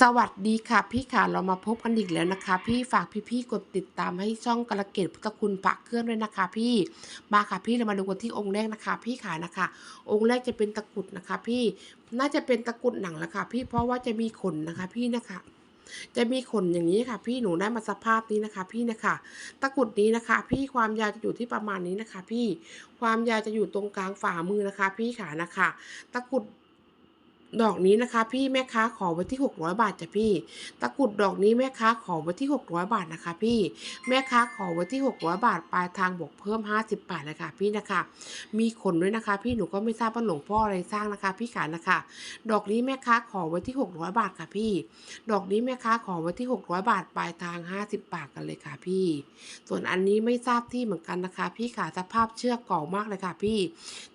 สวัสดีค่ะพี่ค่ะเรามาพบกันอีกแล้วนะคะ พี่ฝากพี่ๆกดติดตามให้ช่องกระเกตพุทธคุณพระเครื่องด้วยนะคะ พี่มาค่ะพี่เรามาดูกันที่องค์แรกนะคะ พี่ขานะคะ องค์แรกจะเป็นตะกุดนะคะ พี่น่าจะเป็นตะกุดหนังแหละค่ะ พี่เพราะว่าจะมีขนนะคะ พี่นะคะ จะมีขนอย่างนี้ค่ะ พี่หนูได้มาสภาพนี้นะคะ พี่นะคะตะกุดนี้นะคะ พี่ความยาวจะอยู่ที่ประมาณนี้นะคะ พี่ความยาวจะอยู่ตรงกลางฝ่ามือนะคะ พี่ขานะคะ ตะกุด ดอกนี้นะคะ พี่แม่ค้าขอไว้ที่ 600 บาทจ้ะพี่ ตะกรุดดอกนี้แม่ค้าขอไว้ที่ 600 บาทนะคะ พี่ แม่ค้าขอไว้ที่ 600 บาทปลายทางบวกเพิ่ม 50 บาทเลยค่ะพี่นะคะ มีขนด้วยนะคะ พี่หนูก็ไม่ทราบว่าหลวงพ่ออะไรสร้างนะคะ พี่ขานะคะ ดอกนี้แม่ค้าขอไว้ที่ 600 บาทค่ะพี่ ดอกนี้แม่ค้าขอไว้ที่ 600 บาทปลายทาง 50 บาทกันเลยค่ะพี่ ส่วนอันนี้ไม่ทราบที่เหมือนกันนะคะ พี่ขาสภาพเชือกเก่ามากเลยค่ะ พี่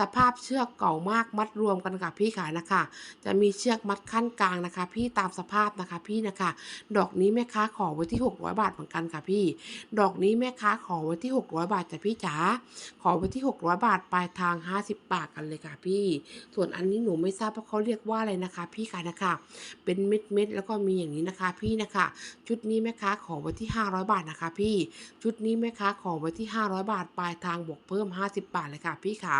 สภาพเชือกเก่ามากมัดรวมกันค่ะพี่ขานะคะจะมีเชือกมัดขั้นกลางนะคะ พี่ตามสภาพนะคะพี่นะคะ ดอกนี้แม่ค้าขอไว้ที่ 600 บาทเหมือนกันค่ะพี่ ดอกนี้แม่ค้าขอไว้ที่ 600 บาทจ้ะพี่จ๋าขอไว้ที่ 600 บาทปลายทาง 50 บาทกันเลยค่ะพี่ ส่วนอันนี้หนูไม่ทราบว่าเขาเรียกว่าอะไรนะคะ พี่ค่ะนะคะ เป็นเม็ดเม็ดแล้วก็มีอย่างนี้นะคะ พี่นะคะ ชุดนี้แม่ค้าขอไว้ที่ 500 บาทนะคะ พี่ ชุดนี้แม่ค้าขอไว้ที่ 500 บาทปลายทางบวกเพิ่ม 50 บาทเลยค่ะ พี่ขา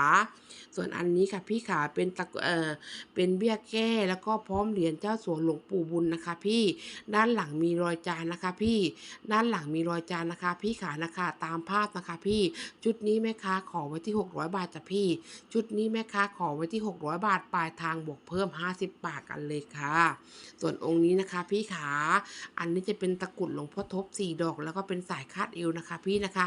ส่วนอันนี้ค่ะพี่ขาเป็นตะเออเป็นเบี้ยแก้ แล้วก็พร้อมเหรียญเจ้าสัวหลวงปู่บุญนะคะพี่ ด้านหลังมีรอยจานนะคะพี่ ด้านหลังมีรอยจานนะคะ พี่ขานะคะตามภาพนะคะพี่ ชุดนี้แม่ค้าขอไว้ที่ 600 บาทจ้ะพี่ ชุดนี้แม่ค้าขอไว้ที่ 600 บาทปลายทางบวกเพิ่ม 50 บาทกันเลยค่ะ ส่วนองค์นี้นะคะ พี่ขา อันนี้จะเป็นตะกรุดหลวงพ่อทบสี่ดอก แล้วก็เป็นสายคาดเอวนะคะ พี่นะคะ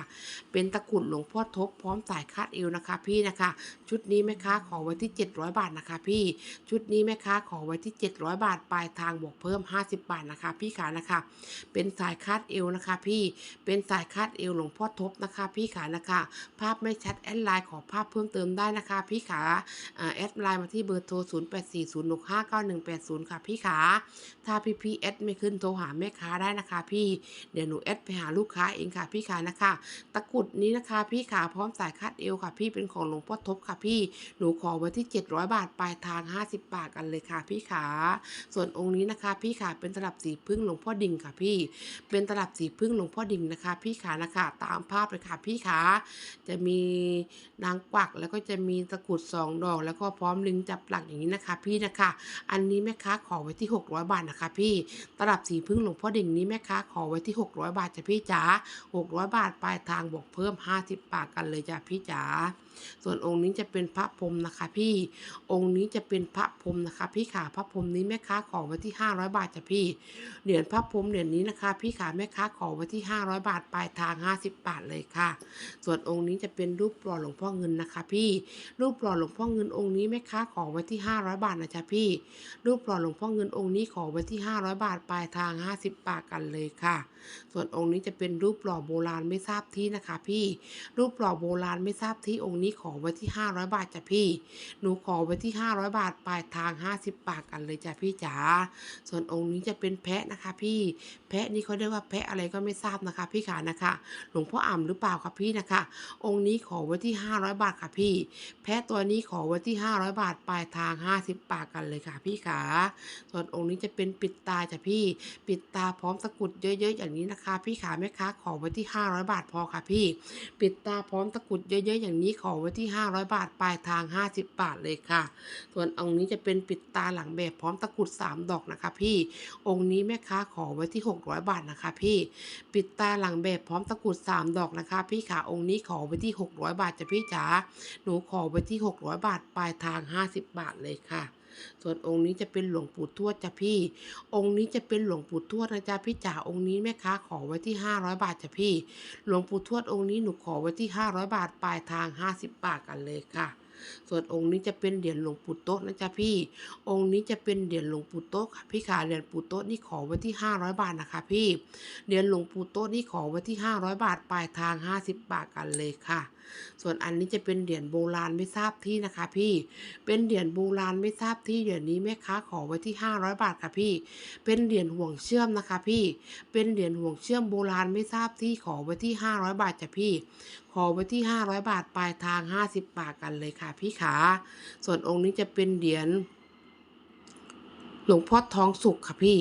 เป็นตะกรุดหลวงพ่อทบพร้อมสายคาดเอวนะคะ พี่นะคะ ชุดนี้แม่ค้าขอไว้ที่ 700 บาทนะคะ พี่ ชุดนี้แม่ค้าขอไว้ที่ 700 บาท ปลายทางบวกเพิ่ม 50 บาทนะคะ พี่ขานะคะ เป็นสายคาดเอวนะคะ พี่ เป็นสายคาดเอวหลวงพ่อทบนะคะ พี่ขานะคะ ภาพไม่ชัดแอดไลน์ขอภาพเพิ่มเติมได้นะคะ พี่ขาแอดไลน์มาที่เบอร์โทร 0840659180 ค่ะ พี่ขา ถ้าพี่พี่แอดไม่ขึ้นโทรหาแม่ค้าได้นะคะ พี่ เดี๋ยวหนูแอดไปหาลูกค้าเองค่ะ พี่ขานะคะ ตะกุดนี้นะคะ พี่ขาพร้อมสายคาดเอวค่ะ พี่เป็นของหลวงพ่อทบค่ะ พี่ หนูขอไว้ที่ 700 บาทปลายทาง 50 บาทกันเลยค่ะพี่ขา ส่วนองค์นี้นะคะ พี่ขาเป็นตลับสีพึ่งหลวงพ่อดิ่งค่ะพี่ เป็นตลับสีพึ่งหลวงพ่อดิ่งนะคะ พี่ขานะคะตามภาพเลยค่ะพี่ขาจะมีนางกวักแล้วก็จะมีตะกรุดสองดอก แล้วก็พร้อมลิงจับหลักอย่างนี้นะคะ พี่นะคะ อันนี้แม่ค้าขอไว้ที่ 600 บาทนะคะ พี่ตลับสีพึ่งหลวงพ่อดิ่งนี้แม่ค้าขอไว้ที่ 600 บาทจ้ะพี่จ๋า600 บาทปลายทางบวกเพิ่ม 50 บาทกันเลยจ้ะพี่จ๋า ส่วนองค์นี้จะเป็นพระพรมนะคะ พี่ องค์นี้จะเป็นพระพรมนะคะ พี่ขาพระพรมนี้แม่ค้าขอไว้ที่ 500 บาทจ้ะพี่ เหรียญพระพรมเหรียญนี้นะคะ พี่ขาแม่ค้าขอไว้ที่ 500 บาทปลายทาง 50 บาทเลยค่ะ ส่วนองค์นี้จะเป็นรูปหล่อหลวงพ่อเงินนะคะ พี่ รูปหล่อหลวงพ่อเงินองค์นี้แม่ค้าขอไว้ที่ 500 บาทนะจ๊ะพี่ รูปหล่อหลวงพ่อเงินองค์นี้ขอไว้ที่ 500 บาทปลายทาง 50 บาทกันเลยค่ะ ส่วนองค์นี้จะเป็นรูปหล่อโบราณไม่ทราบที่นะคะ พี่ รูปหล่อโบราณไม่ทราบที่องค์นี้ขอไว้ที่ 500 บาทจ้ะพี่ หนูขอไว้ที่ 500 บาทปลายทาง 50 บาทกันเลยจ้ะพี่จ๋า ส่วนองค์นี้จะเป็นแพะนะคะ พี่ แพะนี่เขาเรียกว่าแพะอะไรก็ไม่ทราบนะคะ พี่ขานะคะ หลวงพ่ออ่ำหรือเปล่าคะพี่นะคะ องค์นี้ขอไว้ที่ 500 บาทค่ะพี่ แพะตัวนี้ขอไว้ที่ 500 บาทปลายทาง 50 บาทกันเลยค่ะ พี่ขา ส่วนองค์นี้จะเป็นปิดตาจ้ะพี่ ปิดตาพร้อมตะกุดเยอะๆอย่างนี้นะคะ พี่ขาแม่ค้าขอไว้ที่ 500 บาทพอค่ะพี่ ปิดตาพร้อมตะกุดเยอะๆอย่างนี้ขอไว้ที่ 500 บาท ปลายทาง 50 บาทเลยค่ะ ส่วนองค์นี้จะเป็นปิดตาหลังแบบพร้อมตะกรุด 3 ดอกนะคะ พี่ องค์นี้แม่ค้าขอไว้ที่ 600 บาทนะคะ พี่ ปิดตาหลังแบบพร้อมตะกรุด 3 ดอกนะคะ พี่ค่ะ องค์นี้ขอไว้ที่ 600 บาทจ้ะพี่จ๋า หนูขอไว้ที่ 600 บาท ปลายทาง 50 บาทเลยค่ะ ส่วนองค์นี้จะเป็นหลวงปู่ทวดจ้ะพี่ องค์นี้จะเป็นหลวงปู่ทวดนะจ๊ะพี่จ๋าองค์นี้แม่ค้าขอไว้ที่ 500 บาทจ้ะพี่ หลวงปู่ทวดองค์นี้หนูขอไว้ที่ 500 บาทปลายทาง 50 บาทกันเลยค่ะส่วนองค์นี้จะเป็นเหรียญหลวงปู่โต๊ะนะจ๊ะพี่ องค์นี้จะเป็นเหรียญหลวงปู่โต๊ะค่ะพี่ขาเหรียญปู่โต๊ะนี่ขอไว้ที่ 500 บาทนะคะ พี่ เหรียญหลวงปู่โต๊ะนี่ขอไว้ที่ 500 บาทปลายทาง 50 บาทกันเลยค่ะ ส่วนอันนี้จะเป็นเหรียญโบราณไม่ทราบที่นะคะ พี่ เป็นเหรียญโบราณไม่ทราบที่เหรียญนี้แม่ค้าขอไว้ที่ 500 บาทค่ะพี่ เป็นเหรียญห่วงเชื่อมนะคะ พี่ เป็นเหรียญห่วงเชื่อมโบราณไม่ทราบที่ขอไว้ที่ 500 บาทจ้ะพี่ ขอไว้ที่ 500 บาทปลายทาง 50 บาทกันเลยค่ะ พี่ขา ส่วนองค์นี้จะเป็นเหรียญหลวงพ่อทองสุขค่ะพี่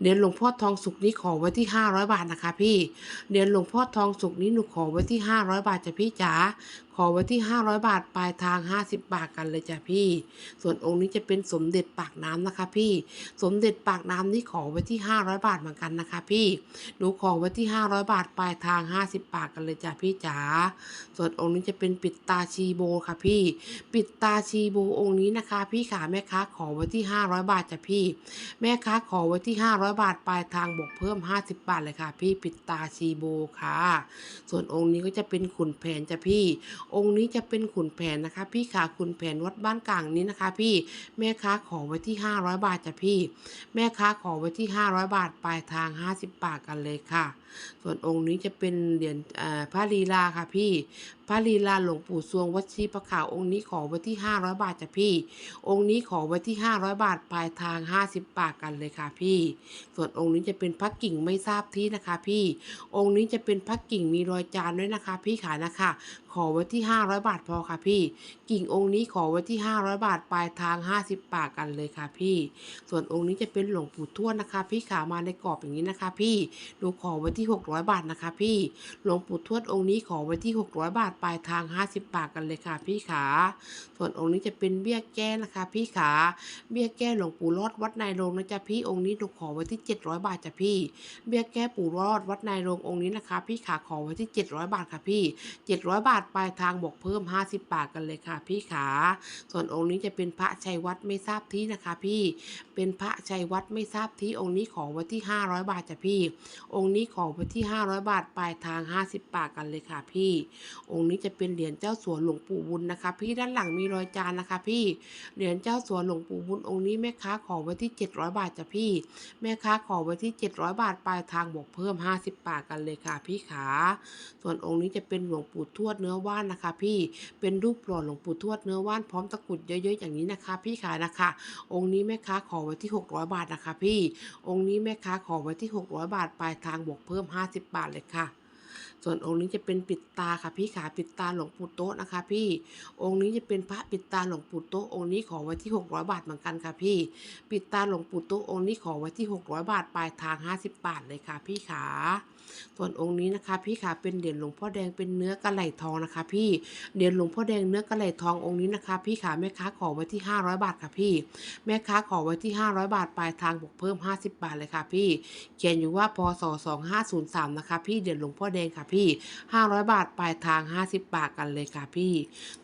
เหรียญหลวงพ่อทองสุกนี้ขอไว้ที่ 500 บาทนะคะ พี่เหรียญหลวงพ่อทองสุกนี้หนูขอไว้ที่ 500 บาทจ้ะพี่จ๋าขอไว้ที่ 500 บาทปลายทาง 50 บาทกันเลยจ้ะพี่ ส่วนองค์นี้จะเป็นสมเด็จปากน้ำนะคะ พี่ สมเด็จปากน้ำนี่ขอไว้ที่ 500 บาทเหมือนกันนะคะ พี่หนูขอไว้ที่ 500 บาทปลายทาง 50 บาทกันเลยจ้ะพี่จ๋าส่วนองค์นี้จะเป็นปิดตาชีโบค่ะพี่ ปิดตาชีโบองค์นี้นะคะ พี่ขาแม่ค้าขอไว้ที่ 500 บาทจ้ะพี่ แม่ค้าขอไว้ที่500 บาท ปลายทางบวกเพิ่ม 50 บาทเลยค่ะ พี่ปิดตาชีโบค่ะ ส่วนองค์นี้ก็จะเป็นขุนแผนจ้ะพี่ องค์นี้จะเป็นขุนแผนนะคะ พี่ขาขุนแผนวัดบ้านกลางนี้นะคะ พี่แม่ค้าขอไว้ที่ 500 บาทจ้ะพี่ แม่ค้าขอไว้ที่ 500 บาท ปลายทาง 50 บาทกันเลยค่ะ ส่วนองค์นี้จะเป็นเหรียญพระลีลาค่ะพี่ พระลีลาหลวงปู่สวงวัชีประขาวองค์นี้ขอไว้ที่ 500 บาทจ้ะพี่ องค์นี้ขอไว้ที่ 500 บาทปลายทาง 50 บาทกันเลยค่ะพี่ ส่วนองค์นี้จะเป็นพระกิ่งไม่ทราบที่นะคะพี่ องค์นี้จะเป็นพระกิ่งมีรอยจานด้วยนะคะ พี่ขานะคะขอไว้ที่ 500 บาทพอค่ะพี่ กิ่งองค์นี้ขอไว้ที่ 500 บาทปลายทาง 50บาทกันเลยค่ะพี่ ส่วนองค์นี้จะเป็นหลวงปู่ทวดนะคะ พี่ขามาในกรอบอย่างนี้นะคะ พี่หนูขอไว้ที่ 600 บาทนะคะ พี่หลวงปู่ทวดองค์นี้ขอไว้ที่ 600 บาทปลายทาง 50บาทกันเลยค่ะ พี่ขา ส่วนองค์นี้จะเป็นเบี้ยแก้นะคะ พี่ขาเบี้ยแก้หลวงปู่รอดวัดนายโรงนะจ๊ะพี่องค์นี้หนูขอไว้ที่ 700 บาทจ้ะพี่ เบี้ยแก้ปู่รอดวัดนายโรงองค์นี้นะคะ พี่ขาขอไว้ที่ 700 บาทค่ะพี่ 700 บาทปลายทางบวกเพิ่ม 50 บาทกันเลยค่ะ พี่ขา ส่วนองค์นี้จะเป็นพระชัยวัดไม่ทราบที่นะคะ พี่ เป็นพระชัยวัดไม่ทราบที่องค์นี้ขอไว้ที่ 500 บาทจ้ะพี่ องค์นี้ขอไว้ที่ 500 บาทปลายทาง 50 บาทกันเลยค่ะ พี่ องค์นี้จะเป็นเหรียญเจ้าสัวหลวงปู่บุญนะคะ พี่ด้านหลังมีรอยจานนะคะ พี่ เหรียญเจ้าสัวหลวงปู่บุญองค์นี้แม่ค้าขอไว้ที่ 700 บาทจ้ะพี่ แม่ค้าขอไว้ที่ 700 บาทปลายทางบวกเพิ่ม 50 บาทกันเลยค่ะ พี่ขา ส่วนองค์นี้จะเป็นหลวงปู่ทวดเนื้อื้อว่านนะคะ พี่เป็นรูปหล่อหลวงปู่ทวดเนื้อว่านพร้อมตะกรุดเยอะๆอย่างนี้นะคะ พี่ขานะคะ องค์นี้แม่ค้าขอไว้ที่ 600 บาทนะคะ พี่องค์นี้แม่ค้าขอไว้ที่ 600 บาทปลายทางบวกเพิ่ม 50 บาทเลยค่ะส่วนองค์นี้จะเป็นปิดตาค่ะพี่ขาปิดตาหลวงปู่โต๊ะนะคะ พี่ องค์นี้จะเป็นพระปิดตาหลวงปู่โต๊ะองค์นี้ขอไว้ที่ 600 บาทเหมือนกันค่ะพี่ ปิดตาหลวงปู่โต๊ะองค์นี้ขอไว้ที่ 600 บาทปลายทาง 50 บาทเลยค่ะพี่ขาส่วนองค์นี้นะคะพี่ขาเป็นเหรียญหลวงพ่อแดงเป็นเนื้อกระไหลทองนะคะ พี่เหรียญหลวงพ่อแดงเนื้อกระไหลทององค์นี้นะคะ พี่ขาแม่ค้าขอไว้ที่ 500 บาทค่ะพี่ แม่ค้าขอไว้ที่ 500 บาทปลายทางบวกเพิ่ม 50 บาทเลยค่ะพี่ เขียนอยู่ว่าพศ2503นะคะ พี่เหรียญหลวงพ่อแดงค่ะพี่ 500 บาทปลายทาง 50 บาทกันเลยค่ะพี่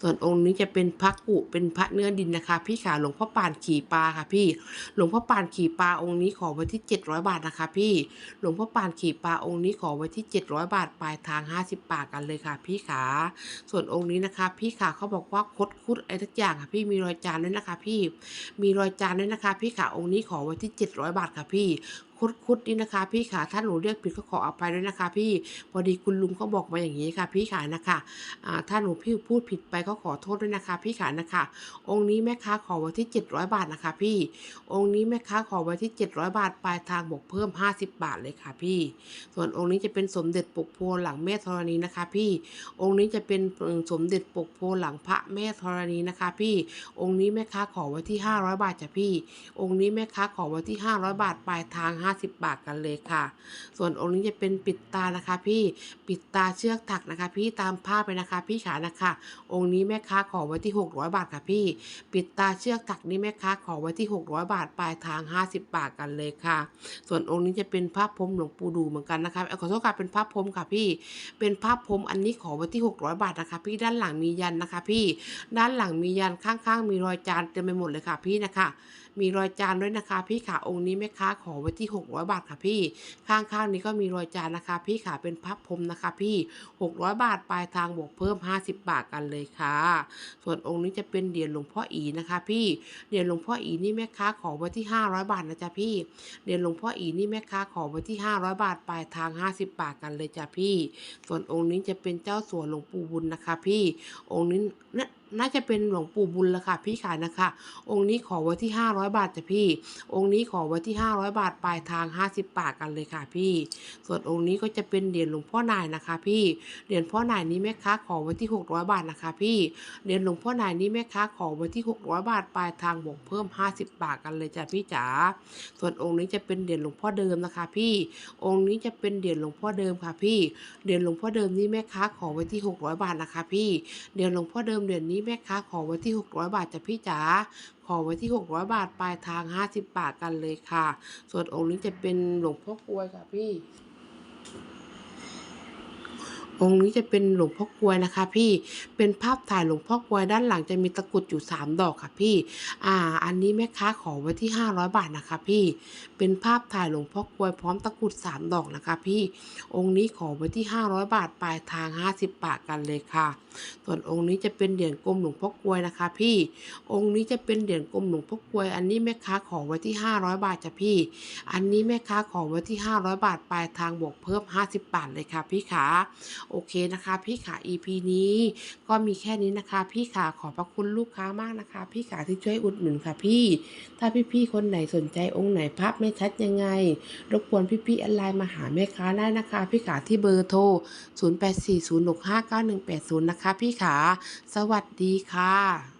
ส่วนองค์นี้จะเป็นพระกุเป็นพระเนื้อดินนะคะ พี่ขาหลวงพ่อปานขี่ปลาค่ะพี่ หลวงพ่อปานขี่ปลาองค์นี้ขอไว้ที่ 700 บาทนะคะ พี่ หลวงพ่อปานขี่ปลาองค์นี้ขอไว้ที่ 700 บาทปลายทาง 50 บาทกันเลยค่ะ พี่ขา ส่วนองค์นี้นะคะ พี่ขาเขาบอกว่าคดคุดอะไรทุกอย่างค่ะพี่มีรอยจานด้วยนะคะ พี่ มีรอยจานด้วยนะคะ พี่ขาองค์นี้ขอไว้ที่ 700 บาทค่ะพี่ คุดคุดนี่นะคะ พี่ขาถ้าหนูเรียกผิดก็ขออภัยด้วยนะคะ พี่พอดีคุณลุงเขาบอกมาอย่างนี้ค่ะ พี่ขานะคะอ่าถ้าหนูพี่พูดผิดไปก็ขอโทษด้วยนะคะ พี่ขานะคะ องค์นี้แม่ค้าขอไว้ที่ 700 บาทนะคะ พี่ องค์นี้แม่ค้าขอไว้ที่ 700 บาทปลายทางบวกเพิ่ม 50 บาทเลยค่ะ พี่ ส่วนองค์นี้จะเป็นสมเด็จปกโพหลังแม่ธรณีนะคะ พี่ องค์นี้จะเป็นสมเด็จปกโพหลังพระแม่ธรณีนะคะ พี่ องค์นี้แม่ค้าขอไว้ที่ 500 บาทจ้ะพี่ องค์นี้แม่ค้าขอไว้ที่ 500 บาทปลายทาง50 บาทกันเลยค่ะ ส่วนองค์นี้จะเป็นปิดตานะคะ พี่ปิดตาเชือกถักนะคะ พี่ตามภาพไปนะคะ พี่ขานะคะ องค์นี้แม่ค้าขอไว้ที่ 600 บาทค่ะพี่ ปิดตาเชือกถักนี่แม่ค้าขอไว้ที่ 600 บาทปลายทาง 50 บาทกันเลยค่ะ ส่วนองค์นี้จะเป็นภาพพรมหลวงปู่ดูเหมือนกันนะคะขอโทษค่ะเป็นภาพพรมค่ะพี่ เป็นภาพพรมอันนี้ขอไว้ที่ 600 บาทนะคะ พี่ด้านหลังมียันนะคะ พี่ ด้านหลังมียันข้างๆ มีรอยจานเต็มไปหมดเลยค่ะพี่นะคะ มีรอยจานด้วยนะคะ พี่ขาองค์นี้แม่ค้าขอไว้ที่ 600 บาทค่ะพี่ ข้างๆนี้ก็มีรอยจานนะคะ พี่ขาเป็นพับพรมนะคะ พี่ 600 บาทปลายทางบวกเพิ่ม 50 บาทกันเลยค่ะ ส่วนองค์นี้จะเป็นเหรียญหลวงพ่ออีนะคะ พี่เหรียญหลวงพ่ออีนี่แม่ค้าขอไว้ที่ 500 บาทนะจ๊ะพี่เหรียญหลวงพ่ออีนี่แม่ค้าขอไว้ที่ 500 บาทปลายทาง 50 บาทกันเลยจ้ะพี่ ส่วนองค์นี้จะเป็นเจ้าสัวหลวงปู่บุญนะคะ พี่องค์นี้นะ น่าจะเป็นหลวงปู่บุญละค่ะพี่ขานะคะ องค์นี้ขอไว้ที่ 500 บาทจ้ะพี่ องค์นี้ขอไว้ที่ 500 บาทปลายทาง 50 บาทกันเลยค่ะพี่ ส่วนองค์นี้ก็จะเป็นเหรียญหลวงพ่อนายนะคะ พี่ เหรียญพ่อนายนี้แม่ค้าขอไว้ที่ 600 บาทนะคะ พี่ เหรียญหลวงพ่อนายนี้แม่ค้าขอไว้ที่ 600 บาทปลายทางบวกเพิ่ม 50 บาทกันเลยจ้ะพี่จ๋า ส่วนองค์นี้จะเป็นเหรียญหลวงพ่อเดิมนะคะ พี่ องค์นี้จะเป็นเหรียญหลวงพ่อเดิมค่ะพี่ เหรียญหลวงพ่อเดิมนี้แม่ค้าขอไว้ที่ 600 บาทนะคะ พี่ เหรียญหลวงพ่อเดิมเหรียญนี้แม่ค้าขอไว้ที่ 600 บาทจ้ะพี่จ๋าขอไว้ที่ 600 บาทปลายทาง 50 บาทกันเลยค่ะ ส่วนองค์นี้จะเป็นหลวงพ่อกลวยค่ะพี่ องค์นี้จะเป็นหลวงพ่อกลวยนะคะ พี่เป็นภาพถ่ายหลวงพ่อกลวยด้านหลังจะมีตะกุดอยู่ 3 ดอกค่ะพี่ อ่า อันนี้แม่ค้าขอไว้ที่ 500 บาทนะคะ พี่ เป็นภาพถ่ายหลวงพ่อกลวยพร้อมตะกุด 3 ดอกนะคะ พี่ องค์นี้ขอไว้ที่ 500 บาทปลายทาง 50 บาทกันเลยค่ะ ส่วนองค์นี้จะเป็นเหรียญกลมหลวงพ่อกลวยนะคะ พี่ องค์นี้จะเป็นเหรียญกลมหลวงพ่อกลวย อันนี้แม่ค้าขอไว้ที่ 500 บาทจ้ะพี่ อันนี้แม่ค้าขอไว้ที่ 500 บาทปลายทางบวกเพิ่ม 50 บาทเลยค่ะพี่ขาโอเคนะคะ พี่ขา EP นี้ ก็มีแค่นี้นะคะ พี่ขาขอบพระคุณลูกค้ามากนะคะ พี่ขาที่ช่วยอุดหนุนค่ะพี่ ถ้าพี่ๆคนไหนสนใจองค์ไหนภาพไม่ชัดยังไง รบกวนพี่ๆออนไลน์มาหาแม่ค้าได้นะคะ พี่ขาที่เบอร์โทร 0840659180 นะคะ พี่ขา สวัสดีค่ะ